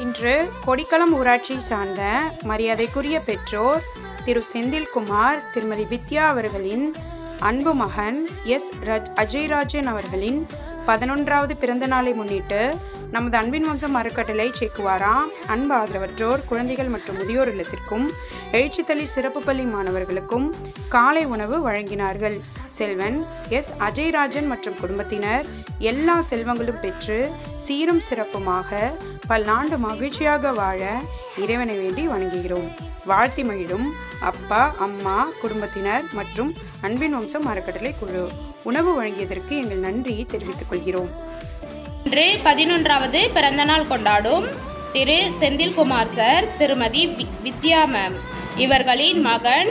இன்று கொடிக்களம் ஊராட்சி சார்ந்த மரியாதைக்குரிய பெற்றோர் திரு செந்தில்குமார் திருமதி வித்யா அவர்களின் அன்பு மகன் எஸ். ரஜ் அஜய்ராஜன் அவர்களின் பதினொன்றாவது பிறந்த நாளை முன்னிட்டு நமது அன்பின் வம்சம் அறக்கட்டளை சேக்குவாரா அன்பு ஆதரவற்றோர் குழந்தைகள் மற்றும் முதியோர் இல்லத்திற்கும் எழுச்சித்தளி சிறப்பு பள்ளி மாணவர்களுக்கும் காலை உணவு வழங்கினார்கள். செல்வன் எஸ். அஜய்ராஜன் மற்றும் குடும்பத்தினர் எல்லா செல்வங்களும் பெற்று சீரும் சிறப்புமாக பல்லாண்டு மகிழ்ச்சியாக வாழ இறைவனை வேண்டி வணங்குகிறோம். வாழ்த்தி மகிழும் அப்பா அம்மா குடும்பத்தினர் மற்றும் அன்பின் வம்சம் அறக்கட்டளை குழு. உணவு வழங்கியதற்கு எங்கள் நன்றியை தெரிவித்துக் கொள்கிறோம். இன்று பதினொன்றாவது பிறந்தநாள் கொண்டாடும் திரு செந்தில்குமார் சார் திருமதி வித்யா மேம் இவர்களின் மகன்